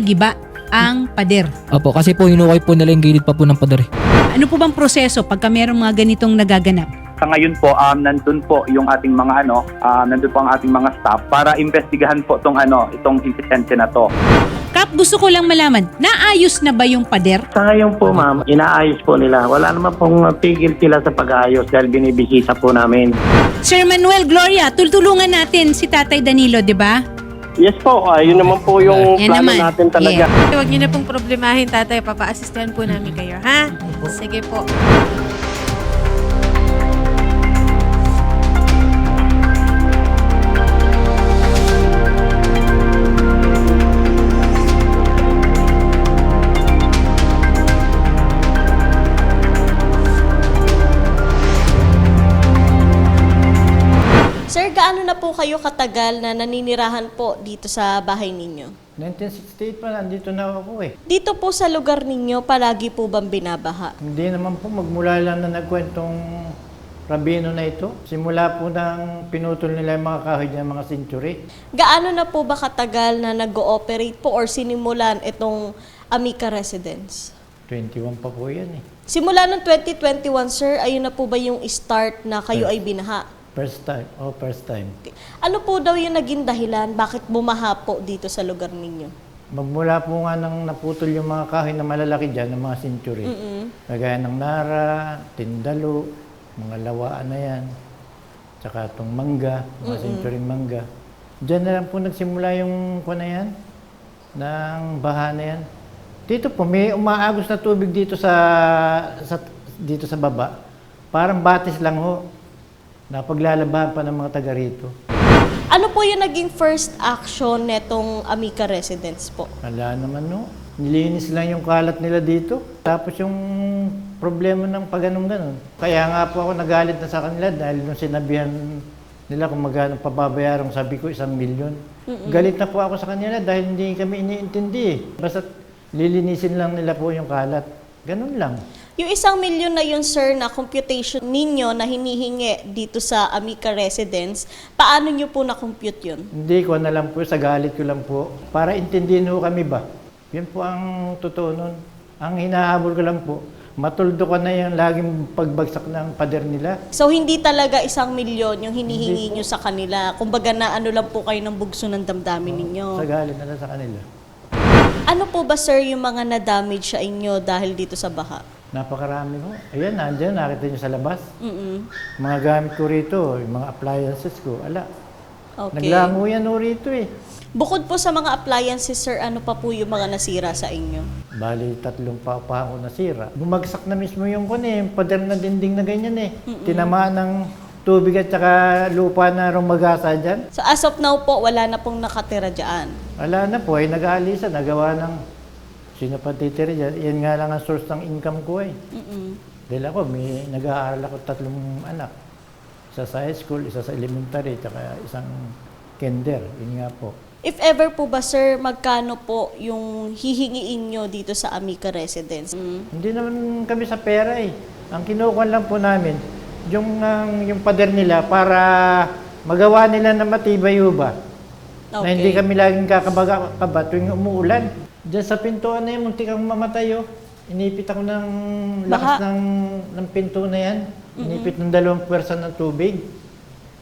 nagiba ang pader. Opo, kasi po hinukay po nila yung gilid pa po ng pader. eh. Ano po bang proseso pagka mayroong mga ganitong nagaganap? Sa ngayon po, um, nandun po yung ating mga ano, um, nandun po ang ating mga staff para investigahan po itong ano, itong insidente na to. Kap, gusto ko lang malaman, naayos na ba yung pader? Sa ngayon po ma'am, inaayos po nila. Wala naman pong pigil sila sa pag-aayos dahil binibisita po namin. Sir Manuel Gloria, tultulungan natin si Tatay Danilo, di ba? Yes po, ah, yun naman po yung Yan plano naman. natin talaga. Yeah. Huwag niyo na pong problemahin, tatay. Papa-assistahan po namin kayo, ha? Sige po. Sir, gaano na po kayo katagal na naninirahan po dito sa bahay ninyo? 1968 pa, nandito na ako eh. Dito po sa lugar ninyo, palagi po bang binabaha? Hindi naman po magmula lang na nagkwentong rabino na ito. Simula po nang pinutol nila yung mga kahoy niya, mga century. Gaano na po ba katagal na nag-ooperate po or sinimulan itong Amica Residence? 21 pa po yan eh. Simula ng 2021, sir, ayun na po ba yung start na kayo ay binaha? First time. Oh, first time. Ano po daw yung naging dahilan bakit bumaha po dito sa lugar ninyo? Magmula po nga nang naputol yung mga kahoy na malalaki dyan, ng mga century. Kagaya ng Nara, Tindalo, mga lawaan na yan. Tsaka itong mangga, mga century mangga. Diyan na lang po nagsimula yung kuha na yan, ng baha na yan. Dito po, may umaagos na tubig dito sa, sa dito sa baba. Parang batis lang ho. Napaglalabahan pa ng mga taga rito. Ano po yung naging first action netong Amica Residence po? Wala naman no. Nilinis lang yung kalat nila dito. Tapos yung problema ng paganong ganon. Kaya nga po ako nagalit na sa kanila dahil nung sinabihan nila kung magkano pababayaran, sabi ko isang milyon. Galit na po ako sa kanila dahil hindi kami iniintindi eh. Basta lilinisin lang nila po yung kalat. Ganun lang. Yung isang milyon na yun, sir, na computation ninyo na hinihingi dito sa Amica Residence, paano nyo po na-compute yun? Hindi ko na lang po, sa galit ko lang po. Para intindihin ho kami ba? Yun po ang totoo nun. Ang hinahabol ko lang po, matuldo ko na yung laging pagbagsak ng pader nila. So, hindi talaga isang milyon yung hinihingi nyo sa kanila. Kumbaga na ano lang po kayo ng bugso ng damdamin ninyo. Sa galit na lang sa kanila. Ano po ba, sir, yung mga na-damage sa inyo dahil dito sa baha? Napakarami ko. Ayan, nandiyan, nakita nyo sa labas. Mm-mm. Mga gamit ko rito, yung mga appliances ko, ala. Okay. Naglango yan ho rito eh. Bukod po sa mga appliances, sir, ano pa po yung mga nasira sa inyo? Bali, tatlong pa pa ako nasira. Bumagsak na mismo yung kun eh, yung pader na dinding na ganyan eh. Tinamaan ng tubig at saka lupa na rumagasa dyan. So, as of now po, wala na pong nakatira dyan. Wala na po, ay nag-aalisa, nagawa ng sino pa titira dyan. Yan nga lang ang source ng income ko eh. Mm-mm. Dahil ako, may nag-aaral ako tatlong anak. Isa sa high school, isa sa elementary, tsaka isang kinder. Yun nga po. If ever po ba, sir, magkano po yung hihingiin nyo dito sa Amica Residence? Mm. Hindi naman kami sa pera eh. Ang kinukuha lang po namin, yung, ang- yung pader nila para magawa nila na matibay ho ba? Na Okay. hindi kami laging kakabaga kaba tuwing umuulan. Diyan sa pintuan na yan, muntik kang mamatay oh. Inipit ako ng lakas Baha. ng, ng pinto na yan. Inipit ng dalawang pwersa ng tubig.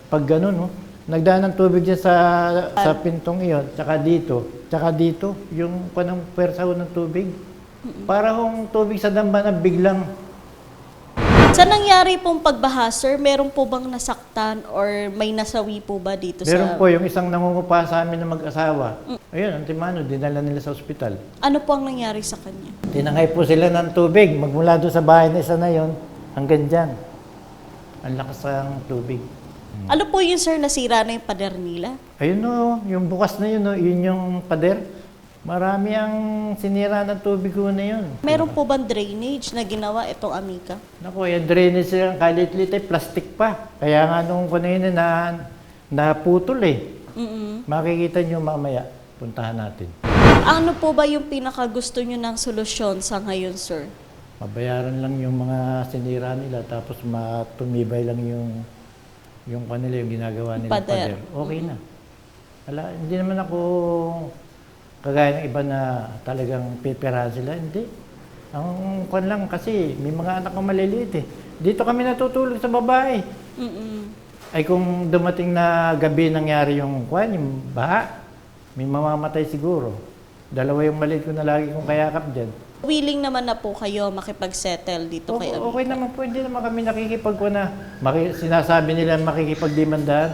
Pag ganun, oh. Nagdaan ng tubig dyan sa, sa pintong iyon, tsaka dito, tsaka dito, yung kanang pwersa ho ng tubig. Para hong tubig sa damba na biglang Sa nangyari pong pagbaha, sir, meron po bang nasaktan or may nasawi po ba dito Meron sa... po yung isang nangungupa sa amin na mag-asawa. Ayun, ang timano, dinala nila sa ospital. Ano po ang nangyari sa kanya? Tinangay po sila ng tubig. Magmula doon sa bahay na isa na yon hanggang dyan. Ang lakas ng tubig. Ano po yun, sir, nasira na yung pader nila? Ayun no, yung bukas na yun, no, yun yung pader. Marami ang sinira ng tubig ko na yun. Meron po bang drainage na ginawa itong Amica? Naku, yung drainage silang kalit-lit ay plastic pa. Kaya nga nung ko na yun na naputol eh. Mm-mm. Makikita nyo mamaya. Puntahan natin. Ano po ba yung pinakagusto nyo ng solusyon sa ngayon, sir? Mabayaran lang yung mga sinira nila tapos matumibay lang yung yung kanila yung ginagawa nila Pader. pader. Okay na. Wala, hindi naman ako Kagaya ng iba na talagang pipirahan sila, hindi. Ang kwan lang kasi, may mga anak na maliliit eh. Dito kami natutulog sa babae. Mm-mm. Ay kung dumating na gabi nangyari yung kwan, yung baha, may mamamatay siguro. Dalawa yung maliit ko na lagi kong kayakap dyan. Willing naman na po kayo makipag-settle dito kay Okay, okay naman po, hindi naman kami nakikipag na maki, sinasabi nila makikipagdemandaan.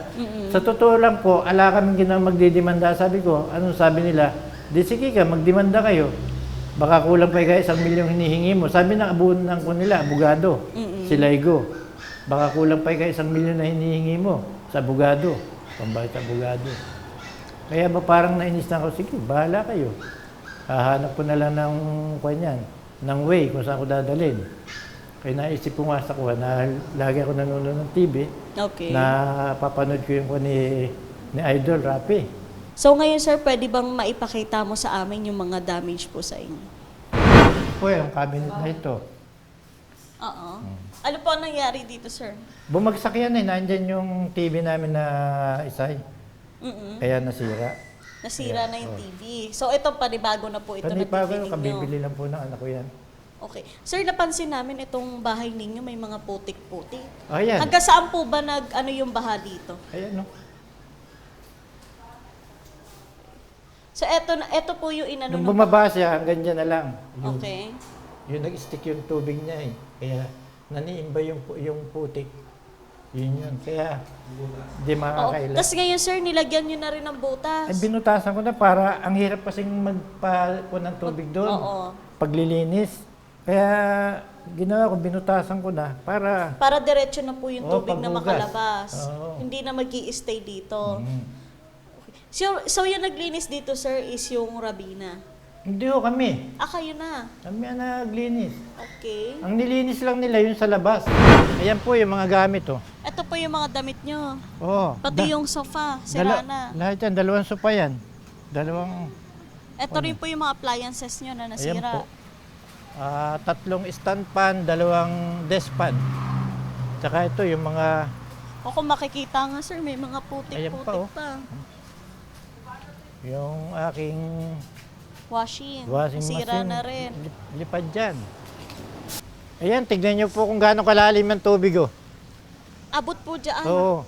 Sa totoo lang po, ala kami ginawa magdidemanda. Sabi ko, anong sabi nila? Di sige ka, magdemanda kayo. Baka kulang pa kaya isang milyong hinihingi mo. Sabi ng abunan ko nila, abogado, si Laigo. Baka kulang pa kaya isang milyon na hinihingi mo sa abogado. Pambayad abogado. Kaya ba parang nainis na ako, sige, bahala kayo. Hahanap ko na lang ng kanyan, ng way kung saan ko dadalhin. Kaya naisip ko nga sa kuha na lagi ako nanonood ng TV, Okay. na papanood ko yung ni, ni Idol, Rapi. So ngayon sir, pwede bang maipakita mo sa amin yung mga damage po sa inyo? Po, yung cabinet na ito. Oo. Ano po ang nangyari dito sir? Bumagsak yan eh, nandyan yung TV namin na isay. Mm-mm. Kaya nasira. Nasira na yung TV. So ito panibago na po ito na Panibago, TV ninyo. kabibili lang po ng anak ko yan. Okay. Sir, napansin namin itong bahay ninyo may mga putik-putik. Ayan, Hanggang saan po ba nag ano yung baha dito? ayan no. So eto na eto po yung inano Nung ng bumaba siya, hanggang dyan na lang. Yung, Okay. yung nag-stick yung tubig niya eh. Kaya naniimba yung, pu- yung putik. Yun yun. Kaya di Oo. makakaila. Tapos ngayon sir, nilagyan nyo na rin ng butas. Ay, binutasan ko na para ang hirap kasing magpa ng tubig doon. Oo. Paglilinis. Kaya ginawa ko, binutasan ko na para Para diretso na po yung Oo, tubig na makalabas. Oo. Hindi na mag stay dito. Mm. So, so yung naglinis dito sir is yung Rabina. Hindi ho kami. Ah, kayo na. Kami ang naglinis. Okay. Ang nilinis lang nila yun sa labas. Ayan po yung mga gamit oh. Ito po yung mga damit nyo. Oh, Pati yung sofa, sira dala- na. Lahat yan, dalawang sopa yan. Dalawang, Ito rin po yung mga appliances nyo na ayan nasira. po. Ah, tatlong stand pan, dalawang desk pan. Tsaka ito yung mga, O kung makikita nga sir, may mga Ayan putik-putik pa, oh. Yung aking Washing. washing machine. na rin. Lip- lipad dyan. Ayan, tignan nyo po kung gaano kalalim ang tubig oh. Abot po dyan. Oo.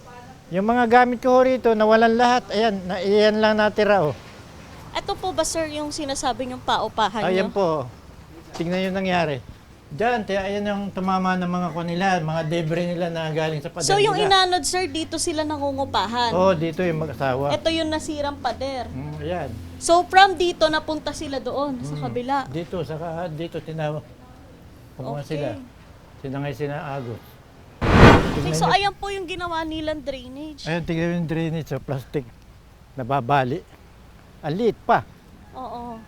Yung mga gamit ko rito, nawalan lahat. Ayan, na, iyan lang natira oh. Ito po ba sir yung sinasabi yung paupahan Ayan nyo? po. Tingnan yung nangyari. Diyan, tiya, ayan yung tumama ng mga kanila, mga debris nila na galing sa pader So yung nila. inanod sir, dito sila nangungupahan. Oo, dito yung mag-asawa. Ito yung nasirang pader. Mm, ayan. So from dito napunta sila doon sa Mm. kabila. Dito, saka dito, tinawa. Kumuha Okay. sila. Sinangay sina Agos. Okay, so ayan po yung ginawa nilang drainage. Ayun, tingnan yung drainage sa plastic. Nababali. Ang liit pa. Oo.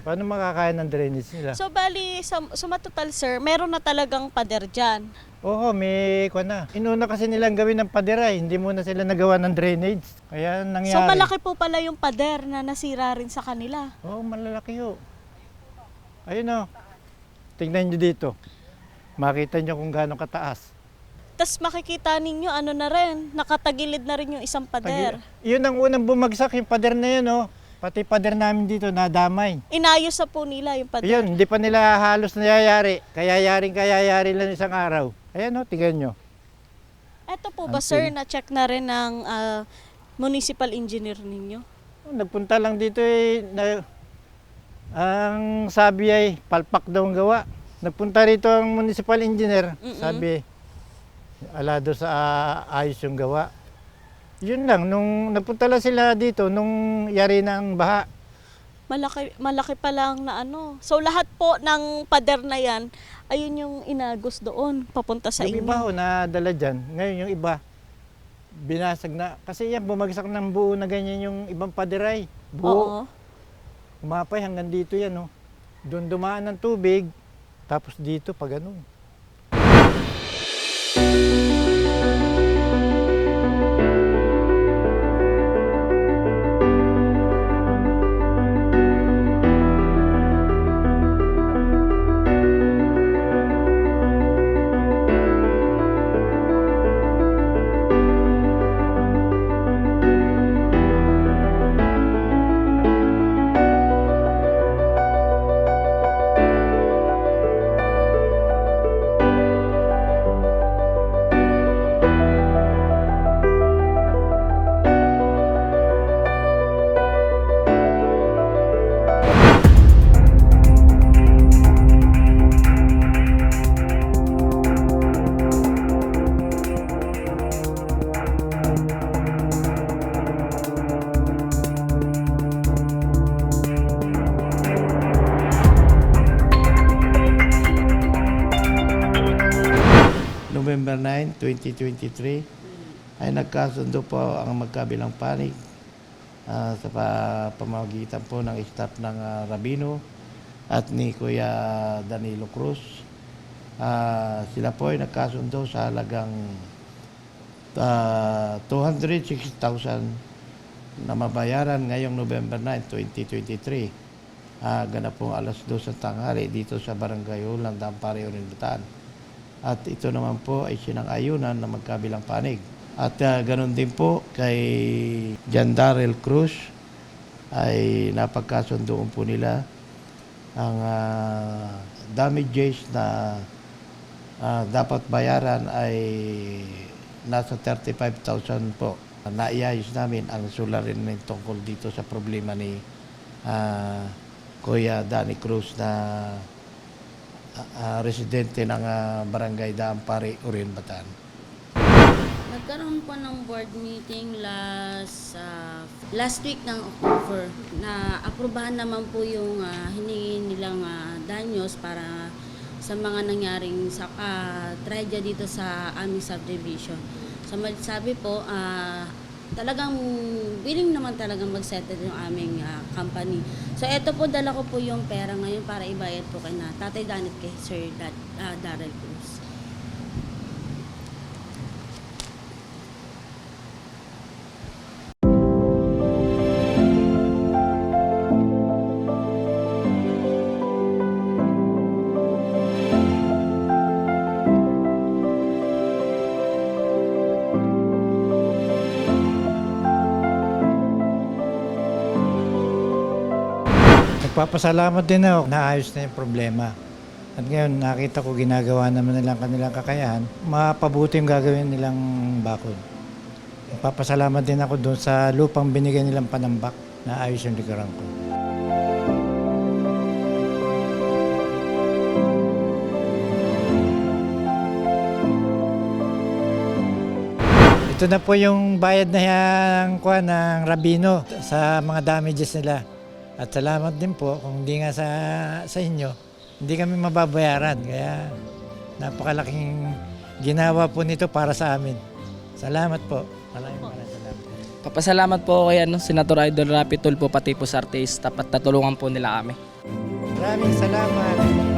Paano makakain ng drainage nila? So bali, sa, sa matotal sir, meron na talagang pader dyan. Oo, may kwa na. Inuna kasi nilang gawin ng paderay, hindi muna sila nagawa ng drainage. Kaya nangyari. So malaki po pala yung pader na nasira rin sa kanila. Oo, malalaki ho. Ayun o. Tingnan nyo dito. Makita nyo kung gaano kataas. Tapos makikita ninyo ano na rin, nakatagilid na rin yung isang pader. Tagi- Yun ang unang bumagsak, yung pader na yun o. Pati pader namin dito, nadamay. Inayos na po nila yung pader. Ayun, hindi pa nila halos nayayari. Kaya yaring kayayari lang isang araw. Ayan o, tingnan nyo. Eto po ba sir, na-check na rin ng ah, municipal engineer ninyo? Oh, Nagpunta lang dito eh, na, ang sabi ay palpak daw ang gawa. Nagpunta rito ang municipal engineer, Mm-mm. sabi alado sa ah, ayos yung gawa. Yun lang, nung nagpunta lang sila dito, nung yari na ang baha. Malaki, malaki pa lang na ano. So lahat po ng pader na yan, ayun yung inagos doon, papunta sa yung inyo. iba ho, nadala dyan. Ngayon yung iba, binasag na. Kasi yan, bumagsak ng buo na ganyan yung ibang padiray. Buo. Oo. Umapay hanggang dito yan, oh. Doon dumaan ng tubig, tapos dito pa ganun. 2023 ay nagkasundo po ang magkabilang panig ah, sa pa- pamamagitan po ng staff ng ah, Rabino at ni Kuya Danilo Cruz. Ah, sila po ay nagkasundo sa halagang ah, 206,000 na mabayaran ngayong November 9, 2023. Ah, ganap pong alas 2 ng tanghali dito sa Barangay Ulang, Dampare, Urin, Bataan. At ito naman po ay sinang-ayunan na magkabilang panig. At ah, ganun din po kay John Darrell Cruz ay napagkasundoon po nila ang ah, damages na ah, dapat bayaran ay nasa 35,000 po. Naiayos namin ang sularin ng tungkol dito sa problema ni ah, Kuya Danny Cruz na ah, residente ng ah, Barangay Dampare, Urin, Bataan. Nagkaroon po ng board meeting last ah, last week ng October na aprubahan naman po yung ah, hiningi nilang ah, danyos para sa mga nangyaring sa uh, tragedy dito sa aming subdivision. So sabi po, ah, talagang willing naman talagang mag-settle yung aming ah, company. So eto po, dala ko po yung pera ngayon para ibayad po kay na Tatay Danit kay Sir Dat, ah, Darrell Cruz. Nagpapasalamat din ako, naayos na yung problema. At ngayon, nakita ko ginagawa naman nilang kanilang kakayahan, mapabuti yung gagawin nilang bakod. Nagpapasalamat din ako doon sa lupang binigay nilang panambak na ayos yung likuran ko. Ito na po yung bayad na yang kuha ng Rabino sa mga damages nila. At salamat din po kung hindi nga sa, sa inyo, hindi kami mababayaran. Kaya napakalaking ginawa po nito para sa amin. Salamat po. Maraming maraming salamat. Papasalamat po kay ano, Senator Idol Rapi Tulfo pati po sa artist. Tapat natulungan po nila kami. Maraming salamat.